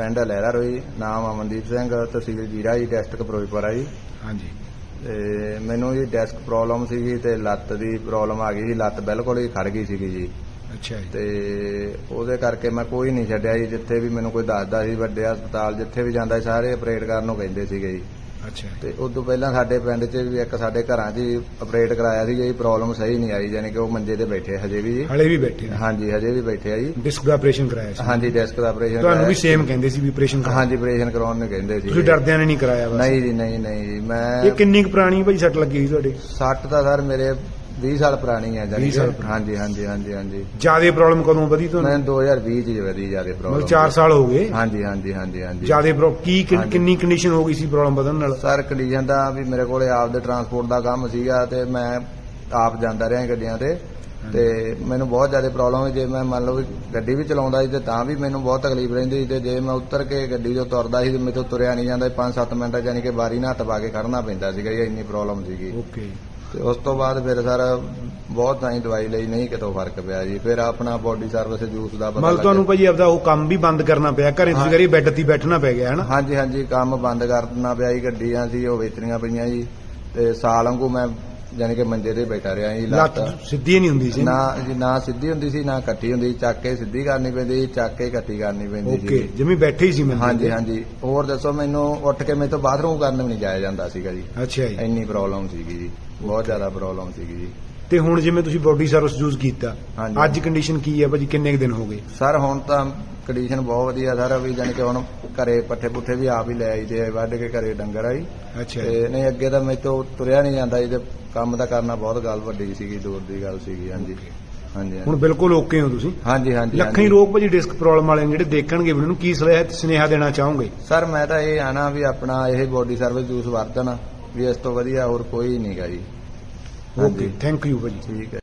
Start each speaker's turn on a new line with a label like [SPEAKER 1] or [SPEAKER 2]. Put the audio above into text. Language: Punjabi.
[SPEAKER 1] ਪਿੰਡ ਲਹਿਰਾ ਰੋਈ ਨਾਮ ਅਮਨਦੀਪ ਸਿੰਘ ਤਹਿਸੀਲ ਜੀਰਾ ਜੀ ਡਿਸਟ੍ਰਿਕਟ ਫਿਰੋਜ਼ਪੁਰ ਜੀ।
[SPEAKER 2] ਹਾਂਜੀ।
[SPEAKER 1] ਤੇ ਮੈਨੂੰ ਜੀ ਡੈਸਕ ਪ੍ਰੋਬਲਮ ਸੀਗੀ ਤੇ ਲੱਤ ਦੀ ਪ੍ਰੋਬਲਮ ਆ ਗਈ ਸੀ ਲੱਤ ਬਿਲਕੁਲ ਹੀ ਖੜ ਗਈ ਸੀਗੀ ਜੀ।
[SPEAKER 2] ਅੱਛਾ ਜੀ।
[SPEAKER 1] ਤੇ ਉਹਦੇ ਕਰਕੇ ਮੈਂ ਕੋਈ ਨਹੀਂ ਛੱਡਿਆ ਜੀ ਜਿੱਥੇ ਵੀ ਮੈਨੂੰ ਕੋਈ ਦੱਸਦਾ ਸੀ ਵੱਡੇ ਹਸਪਤਾਲ ਜਿੱਥੇ ਵੀ ਜਾਂਦਾ ਸੀ ਸਾਰੇ ਆਪਰੇਟ ਕਰਨ ਨੂੰ ਕਹਿੰਦੇ ਸੀਗੇ ਜੀ।
[SPEAKER 2] ਅੱਛਾ।
[SPEAKER 1] ਤੇ ਉਸ ਤੋਂ ਪਹਿਲਾਂ ਸਾਡੇ ਪਿੰਡ 'ਚ ਵੀ ਇੱਕ ਸਾਡੇ ਘਰਾਂ 'ਚ ਹੀ ਆਪਰੇਟ ਕਰਾਇਆ ਸੀ ਜੀ ਪ੍ਰੋਬਲਮ ਸਹੀ ਨਹੀਂ ਆਈ ਯਾਨੀ ਕਿ ਉਹ ਮੰਜੇ ਤੇ ਬੈਠੇ ਹਜੇ ਵੀ। ਜੀ
[SPEAKER 2] ਹਲੇ ਵੀ ਬੈਠੇ ਨੇ।
[SPEAKER 1] ਹਾਂਜੀ ਹਜੇ ਵੀ ਬੈਠੇ ਆ ਜੀ।
[SPEAKER 2] ਡਿਸਕ ਦਾ ਆਪਰੇਸ਼ਨ ਕਰਾਇਆ ਸੀ।
[SPEAKER 1] ਹਾਂਜੀ ਡੈਸਕ ਦਾ ਆਪਰੇਸ਼ਨ
[SPEAKER 2] ਤੁਹਾਨੂੰ ਵੀ ਸੇਮ ਕਹਿੰਦੇ ਸੀ ਵੀ ਆਪਰੇਸ਼ਨ ਕਰਾਇਆ
[SPEAKER 1] ਹਾਂਜੀ ਆਪਰੇਸ਼ਨ ਕਰਾਉਣ ਨੂੰ ਕਹਿੰਦੇ ਸੀ।
[SPEAKER 2] ਤੁਸੀਂ ਡਰਦਿਆਂ ਨੇ ਨਹੀਂ ਕਰਾਇਆ ਬਸ।
[SPEAKER 1] ਨਹੀਂ ਜੀ ਨਹੀਂ ਨਹੀਂ ਜੀ ਮੈਂ
[SPEAKER 2] ਇਹ ਕਿੰਨੀ ਕੁ ਪੁਰਾਣੀ ਭਾਈ ਸੱਟ ਲੱਗੀ ਸੀ ਤੁਹਾਡੇ?
[SPEAKER 1] ਸੱਟ ਤਾਂ ਸਰ ਮੇਰੇ 20 ਸਾਲ ਪੁਰਾਣੀ ਹੈ ਜਾਨੀ
[SPEAKER 2] 20 ਸਾਲ
[SPEAKER 1] ਕਿ? ਹਾਂਜੀ ਹਾਂਜੀ ਹਾਂਜੀ ਹਾਂਜੀ।
[SPEAKER 2] ਜਿਆਦੇ ਪ੍ਰੋਬਲਮ ਕਦੋਂ ਵਧੀ ਤੁਹਾਨੂੰ?
[SPEAKER 1] ਮੈਂ 2020 ਚ ਵਧੀ ਜ਼ਿਆਦਾ
[SPEAKER 2] ਮਤਲਬ
[SPEAKER 1] ਪ੍ਰੋਬਲਮ
[SPEAKER 2] 4 ਸਾਲ ਹੋ ਗਏ?
[SPEAKER 1] ਹਾਂਜੀ ਹਾਂਜੀ ਹਾਂਜੀ ਹਾਂਜੀ।
[SPEAKER 2] ਜਿਆਦੇ ਕੀ ਕਿੰਨ-
[SPEAKER 1] ਹਾਂਜੀ।
[SPEAKER 2] ਕਿੰਨੀ ਕੰਡੀਸ਼ਨ ਹੋ ਗਈ ਸੀ ਪ੍ਰੋਬਲਮ ਵਧਣ ਨਾਲ?
[SPEAKER 1] ਸਰ ਕੰਡੀਸ਼ਨ ਦਾ ਵੀ ਮੇਰੇ ਕੋਲੇ ਆਪ ਦੇ ਟਰਾਂਸਪੋਰਟ ਦਾ ਕੰਮ ਸੀਗਾ ਤੇ ਮੈਂ ਆਪ ਜਾਂਦਾ ਰਿਹਾ ਗੱਡੀਆਂ ਤੇ। ਤੇ ਮੈਨੂੰ ਬਹੁਤ ਜ਼ਿਆਦਾ ਪ੍ਰੋਬਲਮ ਹੈ ਜੇ ਮੈਂ ਮੰਨ ਲਓ ਵੀ ਗੱਡੀ ਵੀ ਚਲਾਉਂਦਾ ਸੀ ਤੇ ਤਾਂ ਵੀ ਮੈਨੂੰ ਬਹੁਤ ਤਕਲੀਫ ਰਹਿੰਦੀ ਸੀ। ਤੇ ਜੇ ਮੈਂ ਉੱਤਰ ਕੇ ਗੱਡੀ ਤੋਂ ਤੁਰਦਾ ਸੀ ਤੇ ਮੇਰੇ ਤੋਂ ਤੁਰਿਆ ਨਹੀਂ ਜਾਂਦਾ 5-7 ਮਿੰਟ ਯਾਨੀ ਕਿ ਬਾਰੀ ਨਾਲ ਹੱਥ ਪਾ ਕੇ ਖੜਨਾ ਪੈਂਦਾ ਸੀਗਾ ਜੀ ਇੰਨੀ ਪ੍ਰੋਬਲਮ ਸੀਗੀ।
[SPEAKER 2] ਓਕੇ
[SPEAKER 1] ਤੇ ਉਸ ਤੋਂ ਬਾਅਦ ਫਿਰ ਸਰ ਬਹੁਤ ਤਾਂ ਹੀ ਦਵਾਈ ਲਈ ਨਹੀਂ ਕਿਤੋਂ ਫ਼ਰਕ ਪਿਆ ਜੀ ਫਿਰ ਆਪਣਾ ਬੋਡੀ ਸਰਵਿਸ ਜੂਸ ਦਾ ਪਤਾ
[SPEAKER 2] ਮਤਲਬ ਤੁਹਾਨੂੰ
[SPEAKER 1] ਲੱਗਿਆ।
[SPEAKER 2] ਭਾਈ ਆਪਦਾ ਉਹ ਕੰਮ ਵੀ ਬੰਦ ਕਰਨਾ ਪਿਆ ਘਰੇ ਤੁਸੀਂ
[SPEAKER 1] ਹਾਂ।
[SPEAKER 2] ਕਰੀ ਬੈੱਡ ਤੇ ਹੀ ਬੈਠਣਾ ਪੈ ਗਿਆ ਹਨਾ
[SPEAKER 1] ਹਾਂਜੀ ਹਾਂਜੀ ਕੰਮ ਬੰਦ ਕਰ ਦੇਣਾ ਪਿਆ ਜੀ ਗੱਡੀਆਂ ਸੀ ਉਹ ਵੇਚਣੀਆਂ ਪਈਆਂ ਜੀ ਤੇ ਸਾਲ ਵਾਂਗੂ ਮੈਂ ਯਾਨੀ ਕਿ ਮੰਜੇ ਤੇ ਬੈਠਾ ਰਿਹਾ ਜੀ
[SPEAKER 2] ਲੱਤ ਸਿੱਧੀ ਨਹੀਂ ਹੁੰਦੀ ਸੀ।
[SPEAKER 1] ਨਾ ਜੀ ਨਾ ਸਿੱਧੀ ਹੁੰਦੀ ਸੀ ਨਾ ਇਕੱਠੀ ਹੁੰਦੀ ਚੱਕ ਕੇ ਸਿੱਧੀ ਕਰਨੀ ਪੈਂਦੀ ਚੱਕ ਕੇ ਇਕੱਠੀ ਕਰਨੀ ਪੈਂਦੀ
[SPEAKER 2] ਓਕੇ
[SPEAKER 1] ਸੀ
[SPEAKER 2] ਜਿਵੇਂ ਬੈਠੇ ਹੀ ਸੀ ਮੈਂ
[SPEAKER 1] ਹਾਂਜੀ ਹਾਂਜੀ। ਹੋਰ ਦੱਸੋ ਮੈਨੂੰ ਉੱਠ ਕੇ ਮੇਰੇ ਤੋਂ ਬਾਥਰੂਮ ਕਰਨ ਵੀ ਨਹੀਂ ਜਾਇਆ ਜਾਂਦਾ ਸੀਗਾ ਜੀ।
[SPEAKER 2] ਅੱਛਾ ਜੀ।
[SPEAKER 1] ਇੰਨੀ ਪ੍ਰੋਬਲਮ ਸੀਗੀ ਜੀ। ਬਹੁਤ ਜ਼ਿਆਦਾ ਪ੍ਰੋਬਲਮ ਸੀਗੀ ਜੀ।
[SPEAKER 2] ਤੇ ਹੁਣ ਜਿਵੇਂ ਤੁਸੀਂ ਬੋਡੀ ਸਰਵਿਸ ਯੂਜ਼ ਕੀਤਾ
[SPEAKER 1] ਹਾਂਜੀ।
[SPEAKER 2] ਅੱਜ ਕੰਡੀਸ਼ਨ ਕੀ ਹੈ ਭਾਜੀ? ਕਿੰਨੇ ਕੁ ਦਿਨ ਹੋ ਗਏ?
[SPEAKER 1] ਸਰ ਹੁਣ ਤਾਂ ਕੰਡੀਸ਼ਨ ਬਹੁਤ ਵਧੀਆ ਸਰ ਵੀ ਜਾਣੀ ਕਿ ਹੁਣ ਘਰੇ ਪੱਠੇ ਪੁੱਠੇ ਵੀ ਆਪ ਹੀ ਲੈ ਆਈਦੇ ਆ ਵੱਢ ਕੇ ਘਰੇ ਡੰਗਰ ਆਈ।
[SPEAKER 2] ਅੱਛਾ। ਜੀ
[SPEAKER 1] ਤੇ ਨਹੀਂ ਅੱਗੇ ਤਾਂ ਮੇਰੇ ਤੋਂ ਤੁਰਿਆ ਨਹੀਂ ਜਾਂਦਾ ਜੀ ਤੇ ਕੰਮ ਤਾਂ ਕਰਨਾ ਬਹੁਤ ਗੱਲ ਵੱਡੀ ਸੀਗੀ ਦੂਰ ਦੀ ਗੱਲ ਸੀਗੀ ਹਾਂਜੀ। ਹਾਂਜੀ
[SPEAKER 2] ਹੁਣ। ਬਿਲਕੁਲ ਓਕੇ ਹੋ ਤੁਸੀਂ?
[SPEAKER 1] ਹਾਂਜੀ ਹਾਂਜੀ
[SPEAKER 2] ਲੱਖਾਂ ਹੀ
[SPEAKER 1] ਹਾਂਜੀ।
[SPEAKER 2] ਲੋਕ ਭਾਜੀ ਡਿਸਕ ਪ੍ਰੋਬਲਮ ਵਾਲੇ ਨੇ ਜਿਹੜੇ ਦੇਖਣਗੇ ਵੀਡੀਓ ਨੂੰ ਕੀ ਸਲਾਹ ਸੁਨੇਹਾ ਦੇਣਾ ਚਾਹੋਗੇ?
[SPEAKER 1] ਸਰ ਮੈਂ ਤਾਂ ਇਹ ਆਣਾ ਵੀ ਆਪਣਾ ਇਹ ਬੋਡੀ ਸਰਵਿਸ ਜੂਸ ਵਰਤਣ ਵੀ ਇਸ ਤੋਂ ਵਧੀਆ ਹੋਰ ਕੋਈ ਨਹੀਂਗਾ ਜੀ।
[SPEAKER 2] ਓਕੇ ਥੈਂਕ ਯੂ ਭਾਜੀ
[SPEAKER 1] ਠੀਕ ਹੈ